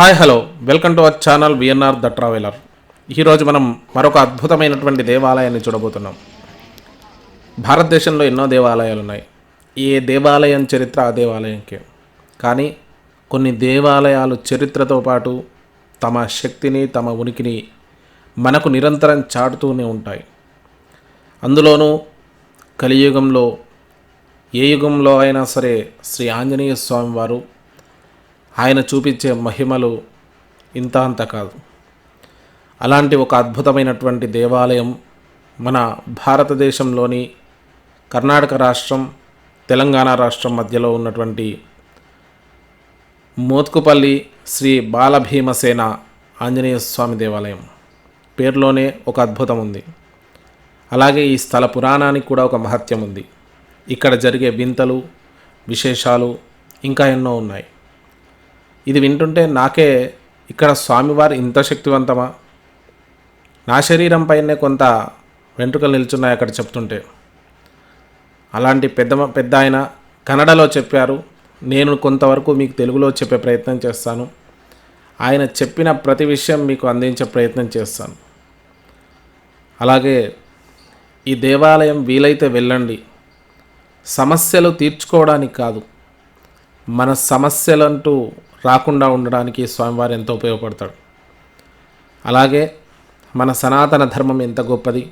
Hi hello. Welcome to our channel VNR the traveller. ఈరోజు మనం మరొక అద్భుతమైనటువంటి దేవాలయాన్ని చూడబోతున్నాం. భారతదేశంలో ఎన్నో దేవాలయాలు ఉన్నాయి. ఏ దేవాలయం చరిత్ర ఆ దేవాలయంకే. కానీ కొన్ని దేవాలయాలు చరిత్రతో పాటు తమ శక్తిని తమ ఉనికిని మనకు నిరంతరం చాటుతూనే ఉంటాయి. అందులోనూ కలియుగంలో ఏ యుగంలో అయినా సరే శ్రీ ఆంజనేయ స్వామి వారు ఆయన చూపించే మహిమలు ఇంత అంత కాదు. అలాంటి ఒక అద్భుతమైనటువంటి దేవాలయం మన భారతదేశంలోని కర్ణాటక రాష్ట్రం తెలంగాణ రాష్ట్రం మధ్యలో ఉన్నటువంటి మోత్కుపల్లి శ్రీ బాలభీమసేన ఆంజనేయ స్వామి దేవాలయం. పేరులోనే ఒక అద్భుతం ఉంది. అలాగే ఈ స్థల పురాణానికి కూడా ఒక మహత్యం ఉంది. ఇక్కడ జరిగే వింతలు విశేషాలు ఇంకా ఎన్నో ఉన్నాయి. ఇది వింటుంటే నాకే ఇక్కడ స్వామివారు ఇంత శక్తివంతమా? నా శరీరం పైనే కొంత వెంట్రుకలు నిల్చున్నాయి అక్కడ చెప్తుంటే. అలాంటి పెద్ద పెద్ద ఆయన కన్నడలో చెప్పారు. నేను కొంతవరకు మీకు తెలుగులో చెప్పే ప్రయత్నం చేస్తాను. ఆయన చెప్పిన ప్రతి విషయం మీకు అందించే ప్రయత్నం చేస్తాను. అలాగే ఈ దేవాలయం వీలైతే వెళ్ళండి. సమస్యలు తీర్చుకోవడానికి కాదు. మన సమస్యలంటూ రాకుండా ఉండడానికి స్వామివారు ఎంతో ఉపయోగపడతాడు. అలాగే మన సనాతన ధర్మం ఎంత గొప్పది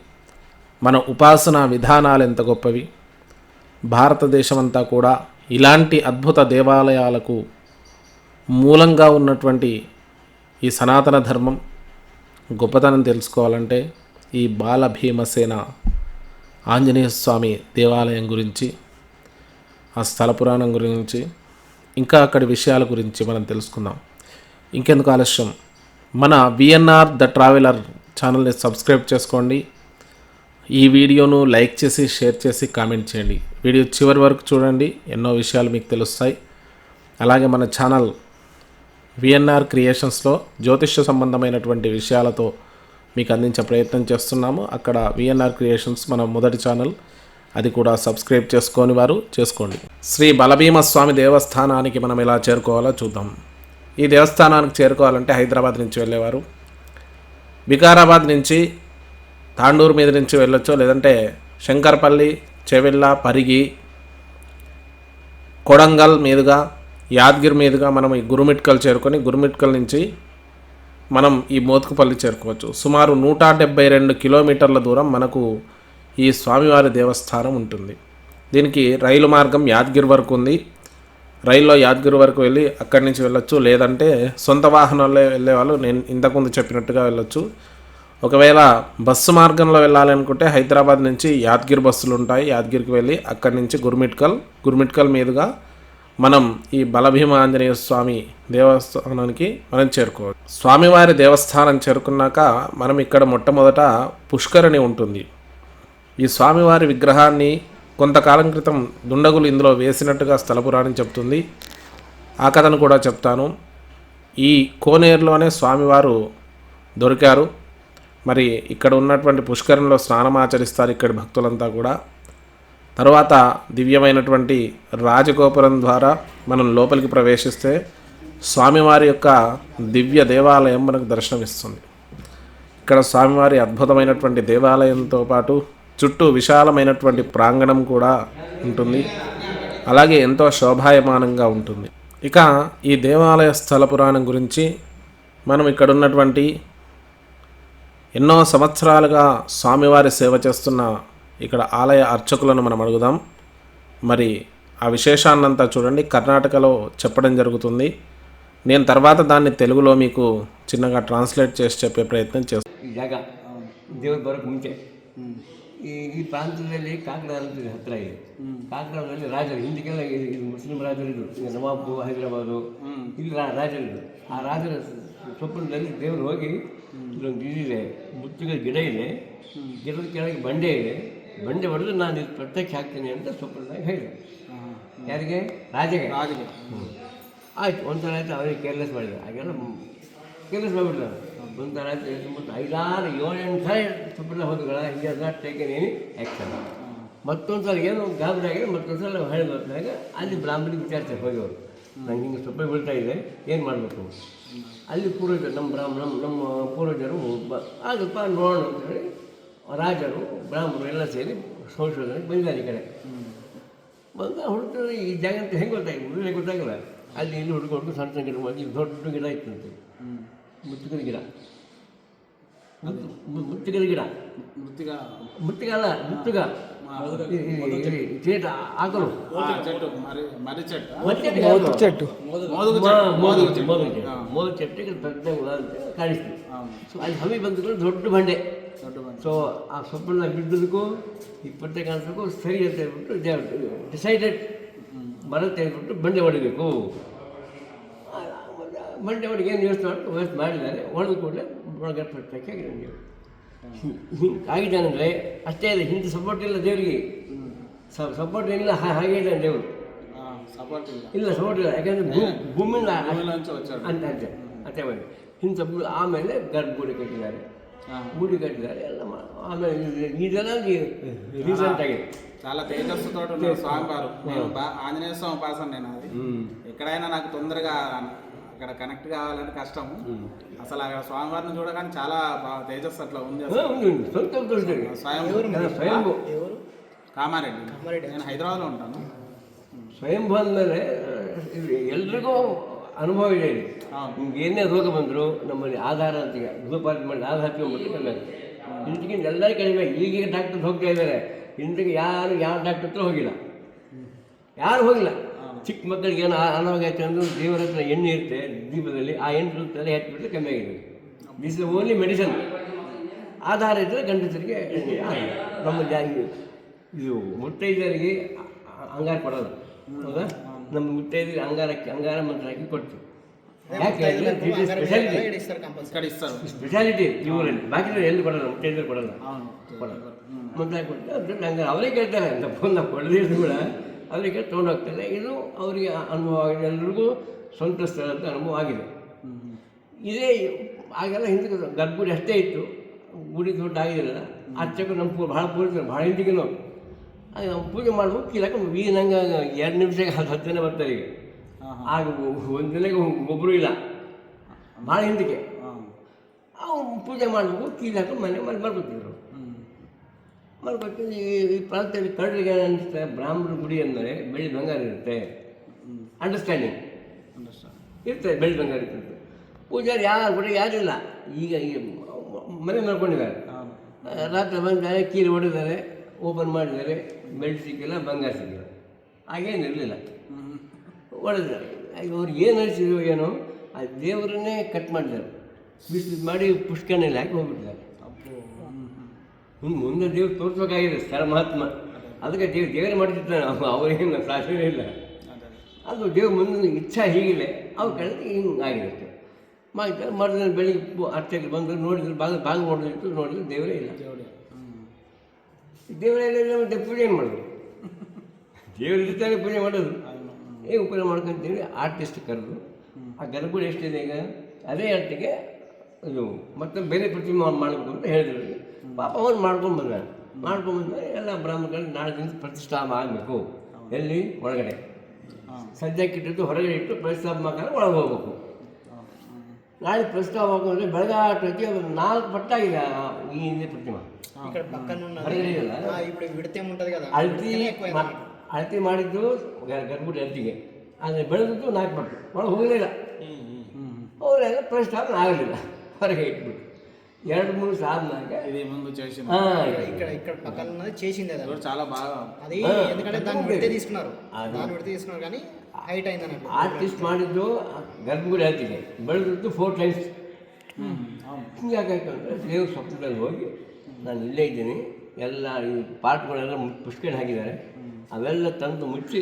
మన ఉపాసనా విధానాలు ఎంత గొప్పవి భారతదేశం అంతా కూడా ఇలాంటి అద్భుత దేవాలయాలకు మూలంగా ఉన్నటువంటి ఈ సనాతన ధర్మం గొప్పతనం తెలుసుకోవాలంటే ఈ బాల భీమసేన ఆంజనేయ స్వామి దేవాలయం గురించి ఆ స్థల పురాణం గురించి ఇంకా అక్కడి విషయాల గురించి మనం తెలుసుకుందాం. ఇంకెందుకు ఆలస్యం? మన విఎన్ఆర్ ద ట్రావెలర్ ఛానల్ని సబ్స్క్రైబ్ చేసుకోండి. ఈ వీడియోను లైక్ చేసి షేర్ చేసి కామెంట్ చేయండి. వీడియో చివరి వరకు చూడండి. ఎన్నో విషయాలు మీకు తెలుస్తాయి. అలాగే మన ఛానల్ విఎన్ఆర్ క్రియేషన్స్లో జ్యోతిష్య సంబంధమైనటువంటి విషయాలతో మీకు అందించే ప్రయత్నం చేస్తున్నాము. అక్కడ విఎన్ఆర్ క్రియేషన్స్ మన మొదటి ఛానల్. అది కూడా సబ్స్క్రైబ్ చేసుకొని వారు చేసుకోండి. శ్రీ బలభీమ స్వామి దేవస్థానానికి మనం ఎలా చేరుకోవాలో చూద్దాం. ఈ దేవస్థానానికి చేరుకోవాలంటే హైదరాబాద్ నుంచి వెళ్ళేవారు. వికారాబాద్ నుంచి తాండూరు మీద నుంచి వెళ్ళొచ్చు లేదంటే శంకర్పల్లి చెవెళ్ళ పరిగి కొడంగల్ మీదుగా యాదగిరి మీదుగా మనం ఈ గురుమిట్కల్ చేరుకొని గురుమిట్కల్ నుంచి మనం ఈ మోతుకుపల్లి చేరుకోవచ్చు. సుమారు నూట డెబ్బై రెండు కిలోమీటర్ల దూరం మనకు ఈ స్వామివారి దేవస్థానం ఉంటుంది. దీనికి రైలు మార్గం యాదగిరి వరకు ఉంది. రైల్లో యాదగిరి వరకు వెళ్ళి అక్కడి నుంచి వెళ్ళొచ్చు. లేదంటే సొంత వాహనాల్లో వెళ్ళే వాళ్ళు నేను ఇంతకుముందు చెప్పినట్టుగా వెళ్ళొచ్చు. ఒకవేళ బస్సు మార్గంలో వెళ్ళాలనుకుంటే హైదరాబాద్ నుంచి యాదగిరి బస్సులు ఉంటాయి. యాదగిరికి వెళ్ళి అక్కడి నుంచి గుర్మిట్కల్ గుర్మిట్కల్ మీదుగా మనం ఈ బలభీమ ఆంజనేయ స్వామి దేవస్థానానికి మనం చేరుకోవచ్చు. స్వామివారి దేవస్థానం చేరుకున్నాక మనం ఇక్కడ మొట్టమొదట పుష్కరిణి ఉంటుంది. ఈ స్వామివారి విగ్రహాన్ని కొంతకాలం క్రితం దుండగులు ఇందులో వేసినట్టుగా స్థలపురాణం చెప్తుంది ఆ కథను కూడా చెప్తాను. ఈ కోనేరులోనే స్వామివారు దొరికారు. మరి ఇక్కడ ఉన్నటువంటి పుష్కరంలో స్నానం ఆచరిస్తారు ఇక్కడి భక్తులంతా కూడా. తర్వాత దివ్యమైనటువంటి రాజగోపురం ద్వారా మనం లోపలికి ప్రవేశిస్తే స్వామివారి యొక్క దివ్య దేవాలయం మనకు దర్శనమిస్తుంది. ఇక్కడ స్వామివారి అద్భుతమైనటువంటి దేవాలయంతో పాటు చుట్టూ విశాలమైనటువంటి ప్రాంగణం కూడా ఉంటుంది. అలాగే ఎంతో శోభాయమానంగా ఉంటుంది. ఇక ఈ దేవాలయ స్థల పురాణం గురించి మనం ఇక్కడ ఉన్నటువంటి ఎన్నో సంవత్సరాలుగా స్వామివారి సేవ చేస్తున్న ఇక్కడ ఆలయ అర్చకులను మనం అడుగుదాం. మరి ఆ విశేషాన్నంతా చూడండి. కర్ణాటకలో చెప్పడం జరుగుతుంది. నేను తర్వాత దాన్ని తెలుగులో మీకు చిన్నగా ట్రాన్స్లేట్ చేసి చెప్పే ప్రయత్నం చేస్తాను ಈ ಈ ಪ್ರಾಂತ್ಯದಲ್ಲಿ ಕಾಕಡ ಅಂತ ಹತ್ತಿರ ಇದೆ ಕಾಕಡದಲ್ಲಿ ರಾಜರು ಹಿಂದಿಗೆಲ್ಲ ಇದು ಇದು ಮುಸ್ಲಿಂ ರಾಜರು ಇದ್ರು ಈಗ ನವಾಬು ಹೈದರಾಬಾದು ಇಲ್ಲಿ ರಾಜರು ರಾಜರಿದ್ರು. ಆ ರಾಜರ ಸೊಪ್ಪಿನಲ್ಲಿ ದೇವರು ಹೋಗಿ ಇಲ್ಲೊಂದು ಇದಿದೆ ಮುತ್ತಿಗೆ ಗಿಡ ಇದೆ ಗಿಡದ ಕೆಳಗೆ ಬಂಡೆ ಇದೆ. ಬಂಡೆ ಹೊಡೆದು ನಾನು ಇದು ಪ್ರತ್ಯಕ್ಷ ಹಾಕ್ತೀನಿ ಅಂತ ಸ್ವಪ್ನದಾಗ ಹೇಳಿದೆ ಯಾರಿಗೆ? ರಾಜಗೆ. ರಾಜಗೆ. ಆಯ್ತು ಒಂದ್ಸಲ ಆಯ್ತು ಅವರಿಗೆ ಕೇರ್ಲೆಸ್ ಮಾಡಿದೆ ಹಾಗೆಲ್ಲ ಕೇರ್ಲೆಸ್ ಮಾಡಿಬಿಟ್ಟು ಮತ್ತು ಐದಾರು ಏಳೆಂಟು ಸಲ ಸುಪ್ರೀಂ ಹೋದ್ಗಳ ಹಿಂಗೆ ನಾಟ್ ಟೇಕನ್ ಏನಿ ಆ್ಯಕ್ಷನ್ ಮತ್ತೊಂದು ಸಲ ಏನೋ ಗಾಬರಿ ಆಗಿದೆ ಮತ್ತೊಂದು ಸಲ ಹೇಳಿದಾಗ ಅಲ್ಲಿ ಬ್ರಾಹ್ಮಣಿಗೆ ವಿಚಾರಿಸ್ತಾರೆ ಹೋಗಿ ಅವರು ನಂಗೆ ಹಿಂಗೆ ಸೊಪ್ಪೆ ಬೀಳ್ತಾ ಇದೆ. ಏನು ಮಾಡಬೇಕು? ಅಲ್ಲಿ ಪೂರ್ವಜರು, ನಮ್ಮ ಬ್ರಾಹ್ಮಣ, ನಮ್ಮ ಪೂರ್ವಜರು ಆಗಪ್ಪ ನೋಡೋಣ ಅಂತೇಳಿ ರಾಜರು, ಬ್ರಾಹ್ಮಣರು ಎಲ್ಲ ಸೇರಿ ಸಂಶೋಧನೆ ಬಂದಿದ್ದಾರೆ ಈ ಕಡೆ. ಬಂದ ಹುಡುಗ ಈ ಜಾಗ ಅಂತ ಹೆಂಗೆ ಗೊತ್ತಾಗಿ ಗೊತ್ತಾಗಲ್ಲ. ಅಲ್ಲಿ ಇಲ್ಲಿ ಹುಡುಗ ಸಣ್ಣ ಸಣ್ಣ ಗಿಡ ದೊಡ್ಡ ಗಿಡ ಇತ್ತಂತೆ. ಮುತ್ತಿಗಿನ ಗಿಡ. ಮುತ್ತಿಗದ ಗಿಡ. ಮುತ್ತಿಗ ಮುತ್ತಿಗೆ ಅಲ್ಲ ಮುತ್ತಿಗ ಆಕಲು చెట్టు ಮೋದು ಚೆಟ್ಟಿಗೆ ದೊಡ್ಡ ಹುಳ ಅಂತ ಕಾಣಿಸ್ತೀವಿ ಸೊ ಅಲ್ಲಿ ಹವಿ ಬಂದಕ್ಕೂ ದೊಡ್ಡ ಬಂಡೆ. ಸೊ ಆ ಸೊಪ್ಪನ್ನ ಬಿದ್ದದಕ್ಕೂ ಇಪ್ಪತ್ತೇ ಕಾಣಿಸೋಕ್ಕೂ ಸರಿ ಅಂತ ಹೇಳ್ಬಿಟ್ಟು ಡಿಸೈಡೆಡ್ ಮರ ತೆಗೆದ್ಬಿಟ್ಟು ಬಂಡೆ ಹೊಡಿಬೇಕು. ಬಂಡೆ ಹೊಡಿಗೆ ಏನು ಯೋಚನೆ ಮಾಡಿ ವ್ಯವಸ್ಥೆ ಮಾಡಿದ್ದಾರೆ ಹೊಡೆದ ಕೂಡಲೇ ಒಳಗೆ ಪಟ್ಟಕ್ಕೆ ನೀವು ಆಗಿದೆ ಅಂದರೆ ಅಷ್ಟೇ ಇದೆ ಹಿಂದೆ ಸಪೋರ್ಟ್ ಇಲ್ಲ ದೇವರಿಗೆ ಸಪೋರ್ಟ್ ಇಲ್ಲ ಹಾ- ಹಾಗೆ ಇದ್ದಾನೆ ದೇವರು సపోర్ట్ ಇಲ್ಲ ಇಲ್ಲ ಸಪೋರ್ಟ್ ಇಲ್ಲ ಯಾಕಂದರೆ ಭೂಮಿಯಿಂದ భూమిలోంచి వచ్చాడు ಅಂತ ಅಂತೆ ಅಂತೆ ಮಾಡಿ ಹಿಂದೆ ಸ್ವಲ್ಪ ಆಮೇಲೆ ಗರ್ಭಗುಡಿ ಕಟ್ಟಿದ್ದಾರೆ ఆ, ಗುಡಿ ಕಟ್ಟಿದ್ದಾರೆ ಎಲ್ಲ ಮಾ- ಆಮೇಲೆ ಇದು- ಇದೆಲ್ಲ ರೀಸೆಂಟ್ ಆಗಿದೆ చాలా తేజస్సుతో ఉన్నాడు స్వామివారు నేను బా- ఆంజనేయ స్వామి ఉపాసన నేను అది ఎక్కడైనా నాకు తొందరగా అక్కడ కనెక్ట్ కావాలంటే కష్టము అసలు అక్కడ స్వామివారిని చూడగానే చాలా బాగా తేజస్సు అట్లా ఉంది ಹಾ, అసలు. ఉంది ఉంది ಸ್ವಲ್ಪ ಸ್ವಲ್ಪ ಇದೆ. స్వయం ಸ್ವಯಂಭೂ కామారెడ్డి నేను హైదరాబాద్లో ఉంటాను ಸ್ವಯಂಭೂ ಅಂದಮೇಲೆ ಇದು ಎಲ್ರಿಗೂ ಅನುಭವ ಇದೆ ಇದು అవును ನಿಮ್ಗೆ ಏನೇ ರೋಗ ಬಂದರೂ ನಮ್ಮಲ್ಲಿ ಆಧಾರ ಅಂತ ಈಗ ಧೂಪಾರ್ತಿ ಮಾಡಿ ಆಧಾರ ಹಚ್ಕೊಂಡ್ಬಿಟ್ಟು ಕಮ್ಮಿ ಆಗುತ್ತೆ ಇಂಟಿಗಿಂತ ಎಲ್ಲರೂ ಕಡಿಮೆ ಈಗೀಗ ಡಾಕ್ಟರ್ ಹೋಗ್ತಾ ಇದ್ದಾರೆ ಇಂಟಿಗೆ ಯಾರು ಯಾವ ಡಾಕ್ಟರ್ ಹತ್ರ ಹೋಗಿಲ್ಲ ಯಾರು ಹೋಗಿಲ್ಲ ಚಿಕ್ಕ ಮಕ್ಕಳಿಗೆ ಏನು ಅನಾರೋಗ್ಯ ಆಯ್ತು ಅಂದ್ರೆ ದೇವರ ಹತ್ರ ಎಣ್ಣೆ ಇರುತ್ತೆ ದೀಪದಲ್ಲಿ ಆ ಎಣ್ಣೆ ತಲೆ ಹತ್ತಿಬಿಟ್ರೆ ಕಮ್ಮಿ ಆಗಿದೆ. ದಿಸ್ ಇಸ್ ಓನ್ಲಿ ಮೆಡಿಸನ್ ಆಧಾರ ಇದ್ದರೆ ಗಂಡಸರಿಗೆ ಎಣ್ಣೆ ನಮ್ಮ ಜಾಂಗಿ ಇದು ಮುತ್ತೈದರಿಗೆ ಅಂಗಾರ ಕೊಡೋದು. ಹೌದಾ? ನಮ್ಮ ಮುತ್ತೈದರಿಗೆ ಅಂಗಾರಕ್ಕೆ ಅಂಗಾರ ಮಂತ್ರ ಹಾಕಿ ಕೊಡ್ತೀವಿ. ಸ್ಪೆಷಾಲಿಟಿ ಇವರಲ್ಲಿ ಬಾಕಿ ಎಲ್ಲಿ ಕೊಡಲ್ಲ? ಮುತ್ತೈದರು ಕೊಡಲ್ಲ. ಕೊಡಲ್ಲ. ಮಂತ್ರ ಕೊಟ್ಟು ಹಂಗಾರೆ ಅವರೇ ಕೇಳ್ತಾರೆ. ಅಂತ ಫೋನ್ ನಾವು ಕೊಡದಿದ್ರು ಕೂಡ. ಅವರಿಗೆ ತೊಗೊಂಡು ಹೋಗ್ತಾರೆ ಇದು ಅವರಿಗೆ ಅನುಭವ ಆಗಿದೆ. ಎಲ್ರಿಗೂ ಸ್ವಂತ ಸ್ಥಳ ಅಂತ ಅನುಭವ ಆಗಿದೆ. ಇದೇ ಆಗೆಲ್ಲ ಹಿಂದಕ್ಕೆ ಗರ್ಭಗುಡಿ ಅಷ್ಟೇ ಇತ್ತು. ಗುಡಿ ದೊಡ್ಡ ಆಗಿರಲಿಲ್ಲ. ಅಚ್ಚಕ್ಕೂ ನಮ್ಮ ಪೂ ಭಾಳ ಪೂಜೆ ಭಾಳ ಹಿಂದಿಗೆ ನಾವು. ಆಗ ನಾವು ಪೂಜೆ ಮಾಡ್ಬೇಕು. ಇಲ್ಲ ಈಗ ನಂಗೆ ಎರಡು ನಿಮಿಷಕ್ಕೆ ಹತ್ತು ಹತ್ತು ಜನ ಬರ್ತಾರೆ ಈಗ. ಆಗ ಒಂದು ದಿನಕ್ಕೆ ಒಬ್ಬರು ಇಲ್ಲ. ಭಾಳ ಹಿಂದಕ್ಕೆ. ಅವು ಪೂಜೆ ಮಾಡಬೇಕು. ಕೀಲಿ ಹಾಕೊಂಡು ಮನೆ ಮನೆ ಮಾಡ್ಕೊತಿದ್ರು ಮಾಡ್ಕೊಟ್ಟು ಈ ಈ ಪ್ರಾಂತ್ಯದಲ್ಲಿ ಕಳ್ಳರಿಗೆ ಅನಿಸುತ್ತೆ ಬ್ರಾಹ್ಮಣ ಗುಡಿ ಅಂದರೆ ಬೆಳ್ಳಿ ಬಂಗಾರ ಇರುತ್ತೆ. ಅಂಡರ್ಸ್ಟ್ಯಾಂಡಿಂಗ್ ಇರ್ತದೆ ಬೆಳ್ಳಿ ಬಂಗಾರ ಇರ್ತದೆ ಪೂಜಾರಿ ಯಾರು ಕೂಡ ಯಾರಿಲ್ಲ ಈಗ ಈಗ ಮನೆ ಮಾಡ್ಕೊಂಡಿದ್ದಾರೆ ರಾತ್ರಿ ಬಂದಿದ್ದಾರೆ ಕೀಲು ಹೊಡೆದಿದ್ದಾರೆ ಓಪನ್ ಮಾಡಿದ್ದಾರೆ ಬೆಳ್ಳಿ ಸಿಕ್ಕಿಲ್ಲ ಬಂಗಾರ ಸಿಕ್ಕಿಲ್ಲ. ಹಾಗೇನಿರಲಿಲ್ಲ ಹೊಡೆದಿದ್ದಾರೆ. ಅವ್ರು ಏನು ಅನಿಸಿದ್ರು ಏನೋ? ಆ ದೇವರನ್ನೇ ಕಟ್ ಮಾಡಿದ್ದಾರೆ. ಬಿಸಿ ಮಾಡಿ ಪುಷ್ಕಣ್ಣಲ್ಲಿ ಹಾಕಿ ಹೋಗ್ಬಿಟ್ಟಿದ್ದಾರೆ. ಮುಂದೆ ದೇವ್ರು ತೋರಿಸ್ಬೇಕಾಗಿದೆ ಸ್ಥಳ ಮಹಾತ್ಮ. ಅದಕ್ಕೆ ದೇವ್ ದೇವರು ಮಾಡ್ತಿರ್ತಾನೆ ಅವ- ಅವರೇನು ಸಾಧ್ಯವೇ ಇಲ್ಲ. ಅದು ದೇವ್ರ ಮುಂದಿನ ಇಚ್ಛಾ ಹೀಗಿಲ್ಲ ಅವ್ರ ಕಳೆದು ಹಿಂಗೆ ಆಗಿರುತ್ತೆ. ಅಷ್ಟೇ ಮರದ ಮಾಡಿದ್ರೆ ಬೆಳಿಗ್ಗೆ ಅರ್ಥಕ್ಕೆ ಬಂದು ನೋಡಿದ್ರು ಬಾಗ ಬಾಗ ನೋಡಿದ್ರು ನೋಡಿದ್ರು ದೇವರೇ ಇಲ್ಲ. ದೇವರೇ. ಇಲ್ಲ ಮತ್ತೆ ಪೂಜೆ ಏನು ಮಾಡೋದು? ದೇವ್ರು ಇರ್ತಾನೆ ಪೂಜೆ ಮಾಡೋದು. ಹೇಗೆ ಉಪಯೋಗ ಮಾಡ್ಕೊಂತೀವಿ ಆರ್ಟಿಸ್ಟ್ ಕರೆದು. ಆ ಗರ್ಭಗಳು ಎಷ್ಟಿದೆ ಈಗ? ಅದೇ ಅಟ್ಟಿಗೆ ಇದು ಮತ್ತೆ ಬೇರೆ ಪ್ರತಿಮೆ ಮಾಡಬೇಕು ಅಂತ ಹೇಳಿದ್ರು. ಪಾಪ ಅವನು ಮಾಡ್ಕೊಂಡ್ಬಂದ ಮಾಡ್ಕೊಂಡ್ಬಂದ್ರೆ ಎಲ್ಲ ಬ್ರಾಹ್ಮಣಗಳು ನಾಳೆ ದಿನ ಪ್ರತಿಷ್ಠಾಪ ಆಗಬೇಕು. ಎಲ್ಲಿ? ಒಳಗಡೆ ಸದ್ಯಕ್ಕೆ ಇಟ್ಟಿದ್ದು ಹೊರಗಡೆ ಇಟ್ಟು ಪ್ರತಿಷ್ಠಾಪ ಮಾಡ್ಕೊಂಡು ಒಳಗೆ ಹೋಗ್ಬೇಕು. ನಾಳೆ ಪ್ರತಿಷ್ಠಾಪ ಹಾಕೊಂಡ್ರೆ ಬೆಳಗಾಟಕ್ಕೆ ಒಂದು ನಾಲ್ಕು ಪಟ್ಟಾಗಿದೆ ಈ ಹಿಂದೆ ಪ್ರತಿಮ. ಅಳತಿ ಅಳತಿ ಮಾಡಿದ್ದು ಗರ್ಭುಡಿ ಅಳತಿಗೆ. ಆದರೆ ಬೆಳೆದಿದ್ದು ನಾಲ್ಕು ಪಟ್ಟು. ಒಳಗೆ ಹೋಗಲಿಲ್ಲ ಅವರೆಲ್ಲ ಪ್ರಸ್ತಾಪ ಆಗಲಿಲ್ಲ. ಹೊರಗೆ ಇಟ್ಬಿಟ್ಟು. ಎರಡು ಮೂರು ದಿವಸ ಆದ್ಮೇಲೆ ఇది ముందు చేసిన ಹಾಂ ఇక్కడ ఇక్కడ పక్కన ఉన్నది చేసింది అది ఇది చాలా బాగా అది ఆ, ఎందుకంటే దాన్ని విడతే తీసుకున్నారు దాన్ని విడతే తీసుకున్నారు కానీ హైట్ అయింది అన్నట్టు ಆರ್ಟಿಸ್ಟ್ ಮಾಡಿದ್ದು ಗರ್ಭಗುಡಿ ಅಳತಿಗೆ ಬೆಳೆದದ್ದು ಫೋರ್ ಟೈಮ್ಸ್ అవును ಹಿಂಗಾಗಾಯ್ತು ಅಂದರೆ ದೇವ್ರ ಸ್ವಪ್ನದಲ್ಲಿ ಹೋಗಿ ನಾನು ಇಲ್ಲೇ ಇದ್ದೀನಿ ಎಲ್ಲ ಈ ಪಾಟ್ಗಳೆಲ್ಲ ಮು- ಪುಷ್ಕರ ಹಾಕಿದ್ದಾರೆ ಅವೆಲ್ಲ ತಂದು ಮುಚ್ಚಿ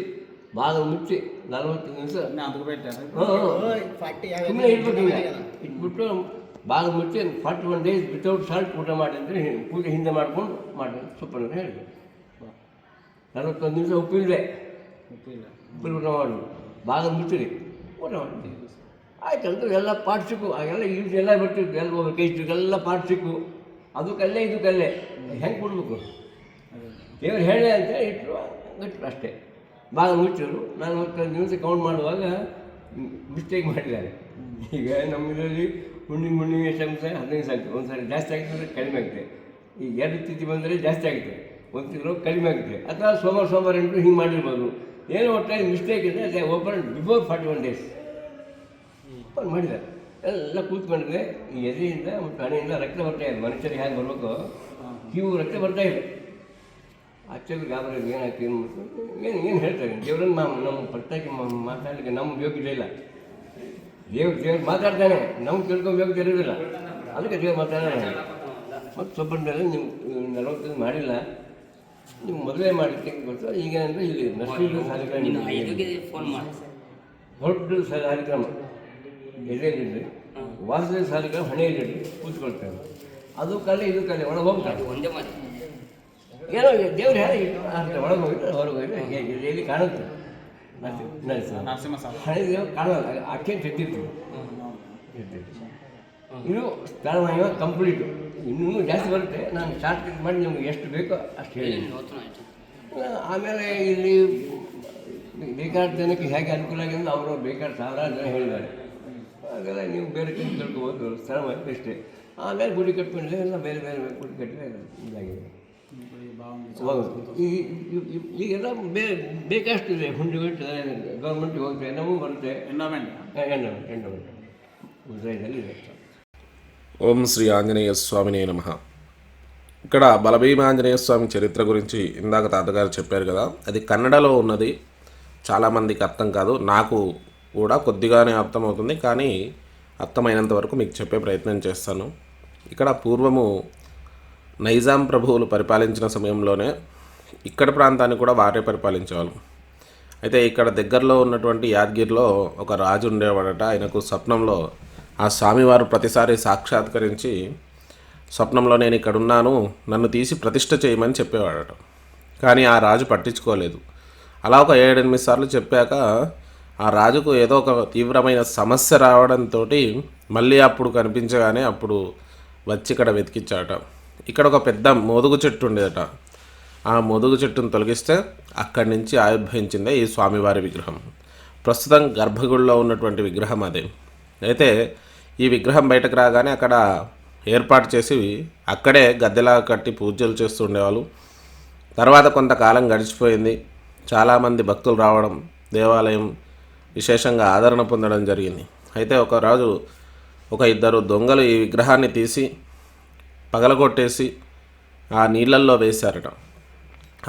ಭಾಗ ಮುಚ್ಚಿ ನಲವತ್ತು ದಿವಸ అన్నీ అందుకు పెట్టారు ఫార్టీ ಸುಮ್ಮನೆ ಇಟ್ಬಿಟ್ಟು ಹಿಂಗೆ ಇಟ್ಬಿಟ್ಟು ಬಾಗಿದ ಮುಚ್ಚಿ forty one days without salt ಊಟ ಮಾಡಿ ಅಂದರೆ ಪೂಜೆ ಹಿಂದೆ ಮಾಡಿಕೊಂಡು ಮಾಡಿ ಸೊಪ್ಪನ್ನು ಹೇಳಿದೆ ನಲವತ್ತೊಂದು ದಿವಸ ಉಪ್ಪಿಲ್ವೇ ಉಪ್ಪಿಲ್ಲ. ಉಪ್ಪಿಲ್ ಊಟ ಮಾಡಿ ಬಾಗಿದ ಮುಚ್ಚಿರಿ. ಊಟ ಮಾಡಿ ಆಯ್ತು ಅಂದ್ರೆ ಎಲ್ಲ ಪಾರ್ಟ್ ಸಿಕ್ಕು ಎಲ್ಲ ಯೂಸ್ ಎಲ್ಲ ಬರ್ತಿತ್ತು ಎಲ್ಲ ಕೈ ಎಲ್ಲ ಪಾರ್ಟ್ ಸಿಕ್ಕು ಅದು ಕಲ್ಲೇ ಇದು ಕಲ್ಲೇ ಹೆಂಗೆ ಕೊಡ್ಬೇಕು? ದೇವ್ರು ಹೇಳಿ ಅಂತ ಇಟ್ಟರು ಗಟ್ಟು ಅಷ್ಟೇ. ಬಾಗ ಮುಚ್ಚಿದ್ರು. ನಾನು ಹತ್ತು ನ್ಯೂಸ್ ಕೌಂಟ್ ಮಾಡುವಾಗ ಮಿಸ್ಟೇಕ್ ಮಾಡಿದ್ದಾರೆ. ಈಗ ನಮ್ಮ ಇದರಲ್ಲಿ ನಮ್ಮದ್ರಲ್ಲಿ ಹುಣ್ಣಿಮೆ ಎಷ್ಟು ಆಗುತ್ತೆ ಹದಿನೈದು ಸಾವಿರ ಒಂದು ಸಾರಿ ಜಾಸ್ತಿ ಆಗಿದ್ರೆ ಕಡಿಮೆ ಆಗುತ್ತೆ ಈ ಎರಡು ತಿಥಿ ಬಂದರೆ ಜಾಸ್ತಿ ಆಗುತ್ತೆ ಒಂದು ತಿಂಗಳು ಕಡಿಮೆ ಆಗುತ್ತೆ ಅಥವಾ ಸೋಮವಾರ ಸೋಮವಾರ ಎಂಟು ಹಿಂಗೆ ಮಾಡಿರ್ಬೋದು. ಏನೋ ಒಟ್ಟಾಗಿ ಮಿಸ್ಟೇಕ್ ಇದೆ ಅದೇ open before forty one days open ಮಾಡಿದ್ದಾರೆ. ಎಲ್ಲ ಕೂತ್ಕೊಂಡಿದೆ ಈ ಎದೆಯಿಂದ ಮತ್ತು ಹಣೆಯಿಂದ ರಕ್ತ ಬರ್ತಾ ಇದೆ. ಮನುಷ್ಯರಿಗೆ ಹೇಗೆ ಬರಬೇಕು? ಕ್ಯೂ ರಕ್ತ ಬರ್ತಾ ಇದೆ. ಆಕ್ಚುಲಿ ಗಾಬರಿ ಏನಾಗ್ತದೆ ಏನು ಏನು ಏನು ಹೇಳ್ತಾರೆ? ದೇವ್ರನ್ನ ನಾವು ನಮ್ಮ ಪ್ರತ್ಯೇಕ ಮಾತಾಡಲಿಕ್ಕೆ ನಮ್ಮ ಯೋಗ್ಯತೆ ಇಲ್ಲ. ದೇವ್ರು ದೇವ್ರು ಮಾತಾಡ್ತಾನೆ. ನಮ್ಗೆ ತಿಳ್ಕೊಬೇಕು ತಿಳಿದಿಲ್ಲ ಅದಕ್ಕೆ ದೇವ್ರು ಮಾತಾಡೋಣ ಮತ್ತು ಸ್ವಲ್ಪ ಮೇಲೆ ನೀವು ನಲವತ್ತೈದು ಮಾಡಿಲ್ಲ. ನೀವು ಮೊದಲೇ ಮಾಡಿದ್ದೆ ಗೊತ್ತು? ಈಗ ಅಂದರೆ ಇಲ್ಲಿ ನರ್ಸಿಂಗ್ ಕಾರ್ಯಕ್ರಮ ಫೋನ್ ಮಾಡಿ. ದೊಡ್ಡ ಸ- ಕಾರ್ಯಕ್ರಮ ಎದೆಯಲ್ಲಿದೆ ವಾಸದ ಕಾರ್ಯಕ್ರಮ ಹಣೆಯಲ್ಲಿ ಕೂತ್ಕೊಳ್ತೇವೆ ಅದು ಕಲೆ ಇದು ಕಲೆ ಒಳಗೆ ಹೋಗ್ತಾರೆ ಒಂದೇ ಮಾಡಿ ಏನೋ ದೇವ್ರು ಹೇಳಿ ಒಳಗೆ ಹೋಗಿದ್ರೆ ಹೊರಗೆ ಹೋಗಿದ್ರೆ ಹೇಗೆ ಇಲ್ಲಿ ಕಾಣುತ್ತೆ. ನರಸಿಂಹ ನರಸಿಂಹ ಸ್ವಾಮಿ ಕಾಣಲ್ಲ. ಇದು ಸ್ಥಳಮಯ ಕಂಪ್ಲೀಟು ಇನ್ನೂ ಜಾಸ್ತಿ ಬರುತ್ತೆ. ನಾನು ಶಾರ್ಟ್ ಕಟ್ ಮಾಡಿ ನಿಮ್ಗೆ ಎಷ್ಟು ಬೇಕೋ ಅಷ್ಟು ಹೇಳಿ. ಆಮೇಲೆ ಇಲ್ಲಿ ಬೇಕಾದ ಜನಕ್ಕೆ ಹೇಗೆ ಅನುಕೂಲ ಆಗಿದೆ ಅಂದ್ರೆ ಅವರು ಬೇಕಾದ ಸಾವಿರಾರು ಜನ ಹೇಳಿದ್ದಾರೆ. ಹಾಗೆಲ್ಲ ನೀವು ಬೇರೆ ಕಡೆ ತಿಳ್ಕೊಬೋದು ಸ್ಥಳ ಅಷ್ಟೇ. ಆಮೇಲೆ ಗುಡಿ ಕಟ್ಕೊಂಡಿದೆ ಎಲ್ಲ ಬೇರೆ ಬೇರೆ ಗುಡಿ ಕಟ್ಟಿದ್ರೆ ಇದಾಗಿದೆ. ಈಗೆಲ್ಲ ಬೇರೆ ಬೇಕಷ್ಟಿದೆ ಹುಂಡಿಗಳು ಗೌರ್ಮೆಂಟಿಗೆ ಹೋಗ್ತದೆ ನಮಗೂ ಬರುತ್ತೆ ಎಂಡೋಮೆಂಟ್ ಹೆಣ್ಣು ಹೆಣ್ಣು ಉದಯದಲ್ಲಿ ಇದೆ ఓం శ్రీ ఆంజనేయ స్వామినే నమ ఇక్కడ బలభీమాంజనేయ స్వామి చరిత్ర గురించి ఇందాక తాతగారు చెప్పారు కదా అది కన్నడలో ఉన్నది చాలామందికి అర్థం కాదు నాకు కూడా కొద్దిగానే అర్థమవుతుంది కానీ అర్థమైనంత వరకు మీకు చెప్పే ప్రయత్నం చేస్తాను ఇక్కడ పూర్వము నైజాం ప్రభువులు పరిపాలించిన సమయంలోనే ఇక్కడ ప్రాంతాన్ని కూడా వారే పరిపాలించేవాళ్ళు. అయితే ఇక్కడ దగ్గరలో ఉన్నటువంటి యాదగిరిలో ఒక రాజు ఉండేవాడట. ఆయనకు స్వప్నంలో ఆ స్వామివారు ప్రతిసారి సాక్షాత్కరించి స్వప్నంలో నేను ఇక్కడ ఉన్నాను నన్ను తీసి ప్రతిష్ట చేయమని చెప్పేవాడట. కానీ ఆ రాజు పట్టించుకోలేదు. అలా ఒక ఏడెనిమిది సార్లు చెప్పాక ఆ రాజుకు ఏదో ఒక తీవ్రమైన సమస్య రావడంతో మళ్ళీ అప్పుడు కనిపించగానే అప్పుడు వచ్చి ఇక్కడ వెతికించాట ఇక్కడ ఒక పెద్ద మోదుగు చెట్టు ఉండేదట. ఆ మోదుగు చెట్టును తొలగిస్తే అక్కడి నుంచి ఆవిర్భవించిందే ఈ స్వామివారి విగ్రహం. ప్రస్తుతం గర్భగుడిలో ఉన్నటువంటి విగ్రహం అది. అయితే ఈ విగ్రహం బయటకు రాగానే అక్కడ ఏర్పాటు చేసి అక్కడే గద్దెలా కట్టి పూజలు చేస్తూ ఉండేవాళ్ళు. తర్వాత కొంతకాలం గడిచిపోయింది. చాలామంది భక్తులు రావడం దేవాలయం విశేషంగా ఆదరణ పొందడం జరిగింది. అయితే ఒకరోజు ఒక ఇద్దరు దొంగలు ఈ విగ్రహాన్ని తీసి పగలగొట్టేసి ఆ నీళ్ళల్లో వేశారట.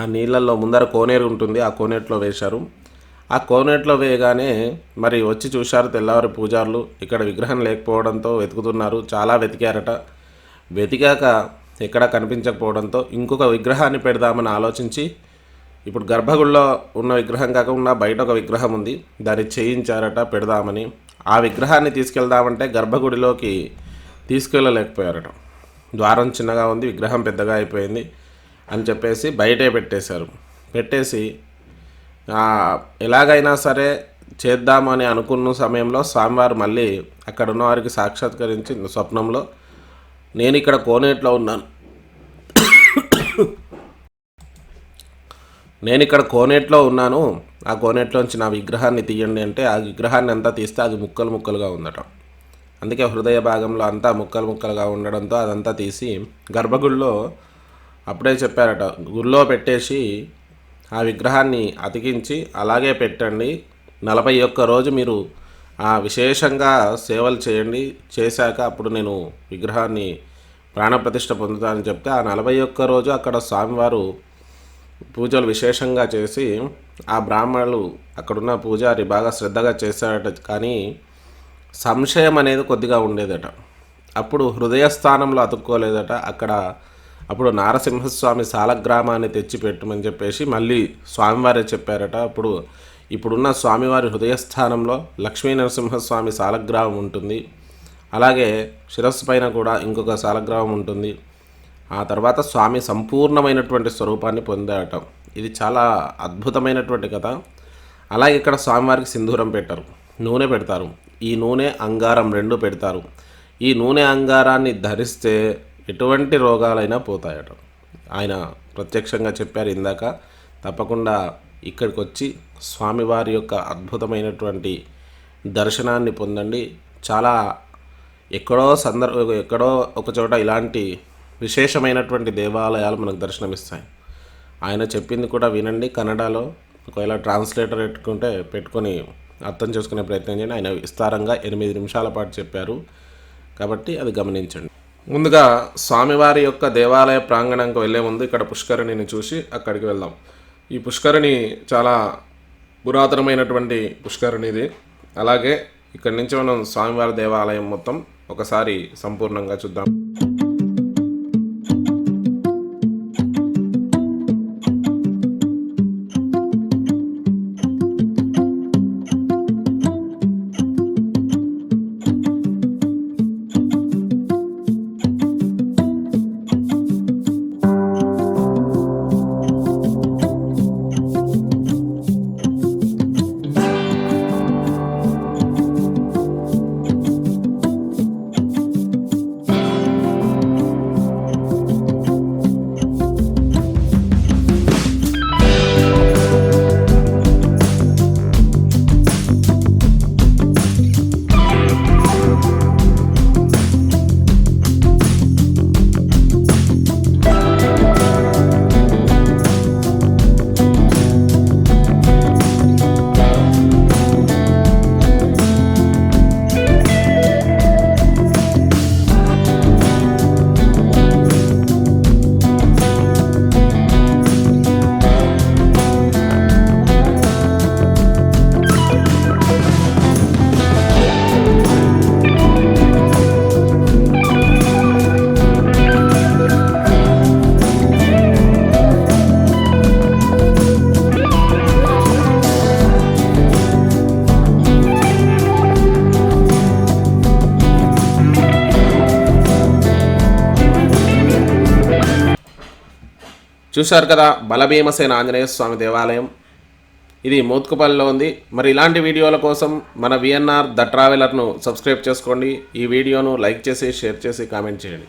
ఆ నీళ్ళల్లో ముందర కోనేరు ఉంటుంది ఆ కోనేట్లో వేశారు. ఆ కోనేట్లో వేయగానే మరి వచ్చి చూశారు తెల్లవారి పూజారులు ఇక్కడ విగ్రహం లేకపోవడంతో వెతుకుతున్నారు చాలా వెతికారట. వెతికాక ఎక్కడ కనిపించకపోవడంతో ఇంకొక విగ్రహాన్ని పెడదామని ఆలోచించి ఇప్పుడు గర్భగుడిలో ఉన్న విగ్రహం కాకుండా బయట ఒక విగ్రహం ఉంది దాన్ని చేయించారట పెడదామని. ఆ విగ్రహాన్ని తీసుకెళ్దామంటే గర్భగుడిలోకి తీసుకెళ్ళలేకపోయారట. ద్వారం చిన్నగా ఉంది విగ్రహం పెద్దగా అయిపోయింది అని చెప్పేసి బయటే పెట్టేశారు. పెట్టేసి ఎలాగైనా సరే చేద్దామని అనుకున్న సమయంలో స్వామివారు మళ్ళీ అక్కడ ఉన్నవారికి సాక్షాత్కరించి స్వప్నంలో నేను ఇక్కడ కోనేట్లో ఉన్నాను. నేను ఇక్కడ కోనేట్లో ఉన్నాను. ఆ కోనేట్లోంచి నా విగ్రహాన్ని తీయండి అంటే ఆ విగ్రహాన్ని అంతా తీస్తే అది ముక్కలు ముక్కలుగా ఉందట. అందుకే హృదయ భాగంలో అంతా ముక్కలు ముక్కలుగా ఉండడంతో అదంతా తీసి గర్భగుడిలో అప్పుడే చెప్పారట గుళ్ళో పెట్టేసి ఆ విగ్రహాన్ని అతికించి అలాగే పెట్టండి. నలభై ఒక్క రోజు మీరు ఆ విశేషంగా సేవలు చేయండి. చేశాక అప్పుడు నేను విగ్రహాన్ని ప్రాణప్రతిష్ఠ పొందుతానని చెప్తే ఆ నలభై ఒక్క రోజు అక్కడ స్వామివారు పూజలు విశేషంగా చేసి ఆ బ్రాహ్మణులు అక్కడున్న పూజారి బాగా శ్రద్ధగా చేశారట. కానీ సంశయం అనేది కొద్దిగా ఉండేదట. అప్పుడు హృదయస్థానంలో అతుక్కోలేదట. అక్కడ అప్పుడు నారసింహస్వామి సాలగ్రామాన్ని తెచ్చి పెట్టమని చెప్పేసి మళ్ళీ స్వామివారే చెప్పారట. అప్పుడు ఇప్పుడున్న స్వామివారి హృదయస్థానంలో లక్ష్మీ నరసింహస్వామి సాలగ్రామం ఉంటుంది. అలాగే శిరస్సు పైన కూడా ఇంకొక సాలగ్రామం ఉంటుంది. ఆ తర్వాత స్వామి సంపూర్ణమైనటువంటి స్వరూపాన్ని పొందాడట ఇది చాలా అద్భుతమైనటువంటి కథ. అలాగే ఇక్కడ స్వామివారికి సింధూరం పెట్టారు. నూనె పెడతారు. ఈ నూనె అంగారం రెండు పెడతారు. ఈ నూనె అంగారాన్ని ధరిస్తే ఎటువంటి రోగాలైనా పోతాయట. ఆయన ప్రత్యక్షంగా చెప్పారు ఇందాక. తప్పకుండా ఇక్కడికి వచ్చి స్వామివారి యొక్క అద్భుతమైనటువంటి దర్శనాన్ని పొందండి. చాలా ఎక్కడో సందర్భ ఎక్కడో ఒక చోట ఇలాంటి విశేషమైనటువంటి దేవాలయాలు మనకు దర్శనమిస్తాయి. ఆయన చెప్పింది కూడా వినండి. కన్నడలో ఒకవేళ ట్రాన్స్లేటర్ పెట్టుకుంటే పెట్టుకొని అర్థం చేసుకునే ప్రయత్నం చేయండి. ఆయన విస్తారంగా ఎనిమిది నిమిషాల పాటు చెప్పారు. కాబట్టి అది గమనించండి. ముందుగా స్వామివారి యొక్క దేవాలయ ప్రాంగణంకి వెళ్ళే ముందు ఇక్కడ పుష్కరిణిని చూసి అక్కడికి వెళ్దాం. ఈ పుష్కరిణి చాలా పురాతనమైనటువంటి పుష్కరిణి ఇది. అలాగే ఇక్కడి నుంచి మనం స్వామివారి దేవాలయం మొత్తం ఒకసారి సంపూర్ణంగా చూద్దాం. చూశారు కదా బలభీమసేన ఆంజనేయ స్వామి దేవాలయం. ఇది మోత్కుపల్లిలో ఉంది. మరి ఇలాంటి వీడియోల కోసం మన విఎన్ఆర్ ద ట్రావెలర్ను సబ్స్క్రైబ్ చేసుకోండి. ఈ వీడియోను లైక్ చేసి షేర్ చేసి కామెంట్ చేయండి.